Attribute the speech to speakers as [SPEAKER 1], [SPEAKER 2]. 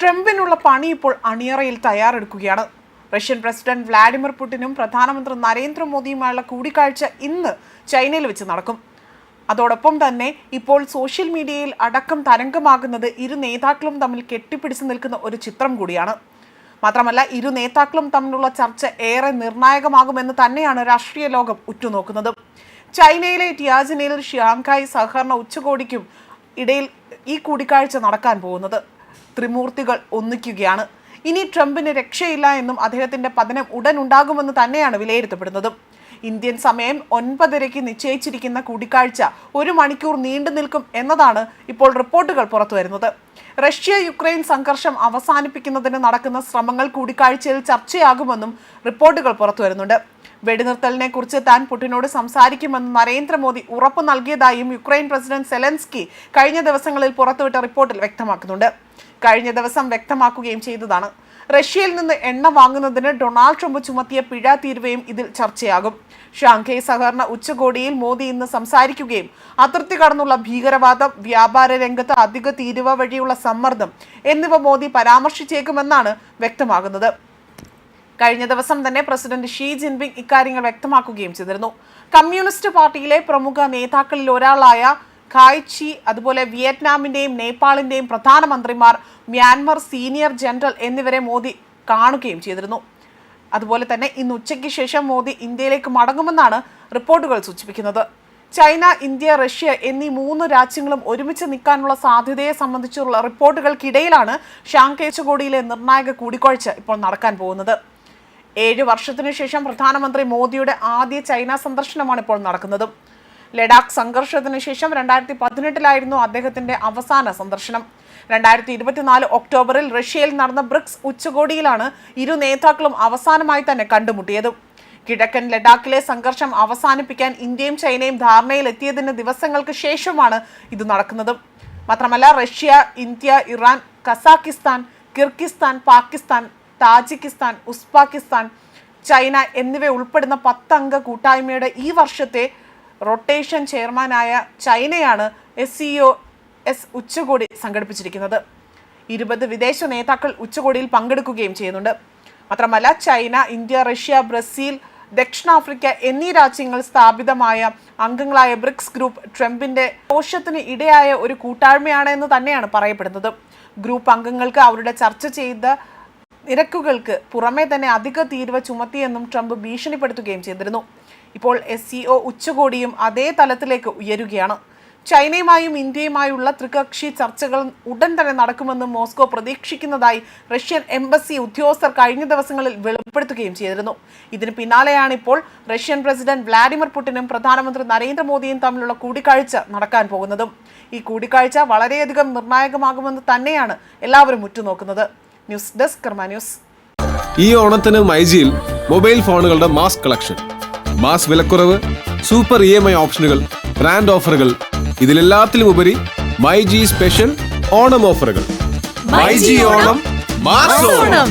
[SPEAKER 1] ട്രംപിനുള്ള പണി ഇപ്പോൾ അണിയറയിൽ തയ്യാറെടുക്കുകയാണ്. റഷ്യൻ പ്രസിഡന്റ് വ്ളാഡിമിർ പുടിനും പ്രധാനമന്ത്രി നരേന്ദ്രമോദിയുമായുള്ള കൂടിക്കാഴ്ച ഇന്ന് ചൈനയിൽ വെച്ച് നടക്കും. അതോടൊപ്പം തന്നെ ഇപ്പോൾ സോഷ്യൽ മീഡിയയിൽ അടക്കം തരംഗമാകുന്നത് ഇരു നേതാക്കളും തമ്മിൽ കെട്ടിപ്പിടിച്ച് നിൽക്കുന്ന ഒരു ചിത്രം കൂടിയാണ്. മാത്രമല്ല ഇരു നേതാക്കളും തമ്മിലുള്ള ചർച്ച ഏറെ നിർണായകമാകുമെന്ന് തന്നെയാണ് രാഷ്ട്രീയ ലോകം ഉറ്റുനോക്കുന്നത്. ചൈനയിലെ ടിയാജിനയിൽ ഷിയാങ്കായ് സഹകരണ ഉച്ചകോടിക്കും ഇടയിൽ ഈ കൂടിക്കാഴ്ച നടക്കാൻ പോകുന്നത്. ത്രിമൂർത്തികൾ ഒന്നിക്കുകയാണ്. ഇനി ട്രംപിന് രക്ഷയില്ല എന്നും അദ്ദേഹത്തിന്റെ പതനം ഉടൻ ഉണ്ടാകുമെന്ന് തന്നെയാണ് വിലയിരുത്തപ്പെടുന്നതും. ഇന്ത്യൻ സമയം ഒൻപതരയ്ക്ക് നിശ്ചയിച്ചിരിക്കുന്ന കൂടിക്കാഴ്ച ഒരു മണിക്കൂർ നീണ്ടു നിൽക്കും എന്നതാണ് ഇപ്പോൾ റിപ്പോർട്ടുകൾ പുറത്തുവരുന്നത് റഷ്യ യുക്രൈൻ സംഘർഷം അവസാനിപ്പിക്കുന്നതിന് നടക്കുന്ന ശ്രമങ്ങൾ കൂടിക്കാഴ്ചയിൽ ചർച്ചയാകുമെന്നും റിപ്പോർട്ടുകൾ പുറത്തുവരുന്നുണ്ട് വെടിനിർത്തലിനെ കുറിച്ച് താൻ പുടിനോട് സംസാരിക്കുമെന്ന് നരേന്ദ്രമോദി ഉറപ്പു നൽകിയതായും യുക്രൈൻ പ്രസിഡന്റ് സെലൻസ്കി കഴിഞ്ഞ ദിവസങ്ങളിൽ പുറത്തുവിട്ട റിപ്പോർട്ടിൽ വ്യക്തമാക്കുന്നുണ്ട്. കഴിഞ്ഞ ദിവസം വ്യക്തമാക്കുകയും ചെയ്തതാണ്. റഷ്യയിൽ നിന്ന് എണ്ണ വാങ്ങുന്നതിന് ഡൊണാൾഡ് ട്രംപ് ചുമത്തിയ പിഴ തീരുവയും ഇതിൽ ചർച്ചയാകും. ഷാങ്ഹൈ സഹകരണ ഉച്ചകോടിയിൽ മോദി ഇന്ന് സംസാരിക്കുകയും അതിർത്തി കടന്നുള്ള ഭീകരവാദം വ്യാപാര രംഗത്ത് അധിക തീരുവ വഴിയുള്ള സമ്മർദ്ദം എന്നിവ മോദി പരാമർശിച്ചേക്കുമെന്നാണ് വ്യക്തമാകുന്നത്. കഴിഞ്ഞ ദിവസം തന്നെ പ്രസിഡന്റ് ഷീ ജിൻപിങ് ഇക്കാര്യങ്ങൾ വ്യക്തമാക്കുകയും ചെയ്തിരുന്നു. കമ്മ്യൂണിസ്റ്റ് പാർട്ടിയിലെ പ്രമുഖ നേതാക്കളിൽ ഒരാളായ ഖായ് ചി അതുപോലെ വിയറ്റ്നാമിന്റെയും നേപ്പാളിന്റെയും പ്രധാനമന്ത്രിമാർ മ്യാൻമർ സീനിയർ ജനറൽ എന്നിവരെ മോദി കാണുകയും ചെയ്തിരുന്നു. അതുപോലെ തന്നെ ഇന്ന് ഉച്ചയ്ക്ക് ശേഷം മോദി ഇന്ത്യയിലേക്ക് മടങ്ങുമെന്നാണ് റിപ്പോർട്ടുകൾ സൂചിപ്പിക്കുന്നത്. ചൈന ഇന്ത്യ റഷ്യ എന്നീ മൂന്ന് രാജ്യങ്ങളും ഒരുമിച്ച് നിൽക്കാനുള്ള സാധ്യതയെ സംബന്ധിച്ചുള്ള റിപ്പോർട്ടുകൾക്കിടയിലാണ് ഷാങ്കേച്ചുകോടിയിലെ നിർണായക കൂടിക്കാഴ്ച ഇപ്പോൾ നടക്കാൻ പോകുന്നത്. ഏഴ് വർഷത്തിനു ശേഷം പ്രധാനമന്ത്രി മോദിയുടെ ആദ്യ ചൈന സന്ദർശനമാണ് ഇപ്പോൾ നടക്കുന്നത്. ലഡാക്ക് സംഘർഷത്തിന് ശേഷം രണ്ടായിരത്തി പതിനെട്ടിലായിരുന്നു അദ്ദേഹത്തിന്റെ അവസാന സന്ദർശനം. രണ്ടായിരത്തി ഇരുപത്തിനാല് ഒക്ടോബറിൽ റഷ്യയിൽ നടന്ന ബ്രിക്സ് ഉച്ചകോടിയിലാണ് ഇരു നേതാക്കളും അവസാനമായി തന്നെ കണ്ടുമുട്ടിയത്. കിഴക്കൻ ലഡാക്കിലെ സംഘർഷം അവസാനിപ്പിക്കാൻ ഇന്ത്യയും ചൈനയും ധാരണയിലെത്തിയതിന് ദിവസങ്ങൾക്ക് ശേഷമാണ് ഇത് നടക്കുന്നത്. മാത്രമല്ല Russia India Iran Kazakhstan Kyrgyzstan Pakistan Tajikistan Uzbekistan China എന്നിവ ഉൾപ്പെടുന്ന പത്തംഗ കൂട്ടായ്മയുടെ ഈ വർഷത്തെ റൊട്ടേഷൻ ചെയർമാനായ ചൈനയാണ് എസ് സി ഒ എസ് ഉച്ചകോടി സംഘടിപ്പിച്ചിരിക്കുന്നത്. ഇരുപത് വിദേശ നേതാക്കൾ ഉച്ചകോടിയിൽ പങ്കെടുക്കുകയും ചെയ്യുന്നുണ്ട്. മാത്രമല്ല ചൈന ഇന്ത്യ റഷ്യ ബ്രസീൽ ദക്ഷിണാഫ്രിക്ക എന്നീ രാജ്യങ്ങൾ സ്ഥാപിതമായ അംഗങ്ങളായ ബ്രിക്സ് ഗ്രൂപ്പ് ട്രംപിന്റെ ദോഷത്തിന് ഇടയായ ഒരു കൂട്ടായ്മയാണ് എന്ന് തന്നെയാണ് പറയപ്പെടുന്നത്. ഗ്രൂപ്പ് അംഗങ്ങൾക്ക് അവരുടെ ചർച്ച ചെയ്ത നിരക്കുകൾക്ക് പുറമേ തന്നെ അധിക തീരുവ ചുമത്തിയെന്നും ട്രംപ് ഭീഷണിപ്പെടുത്തുകയും ചെയ്തിരുന്നു. ഇപ്പോൾ എസ് സി ഒ ഉച്ചകോടിയും അതേ തലത്തിലേക്ക് ഉയരുകയാണ്. ചൈനയുമായും ഇന്ത്യയുമായുള്ള ത്രികക്ഷി ചർച്ചകൾ ഉടൻ തന്നെ നടക്കുമെന്ന് മോസ്കോ പ്രതീക്ഷിക്കുന്നതായി റഷ്യൻ എംബസി ഉദ്യോഗസ്ഥർ കഴിഞ്ഞ ദിവസങ്ങളിൽ വെളിപ്പെടുത്തുകയും ചെയ്തിരുന്നു. ഇതിന് പിന്നാലെയാണ് ഇപ്പോൾ റഷ്യൻ പ്രസിഡന്റ് വ്ളാഡിമിർ പുടിനും പ്രധാനമന്ത്രി നരേന്ദ്രമോദിയും തമ്മിലുള്ള കൂടിക്കാഴ്ച നടക്കാൻ പോകുന്നതും. ഈ കൂടിക്കാഴ്ച വളരെയധികം നിർണായകമാകുമെന്ന് തന്നെയാണ് എല്ലാവരും ഉറ്റുനോക്കുന്നത്. News desk news.
[SPEAKER 2] ഈ ഓണത്തിന് മൈജിയിൽ മൊബൈൽ ഫോണുകളുടെ മാസ് കളക്ഷൻ. മാസ് വിലക്കുറവ് സൂപ്പർ ഇ എം ഐ ഓപ്ഷനുകൾ ബ്രാൻഡ് ഓഫറുകൾ. ഇതിലെല്ലാത്തിലും ഉപരി മൈജി സ്പെഷ്യൽ ഓണം ഓഫറുകൾ. മൈജി ഓണം മാസ് ഓണം.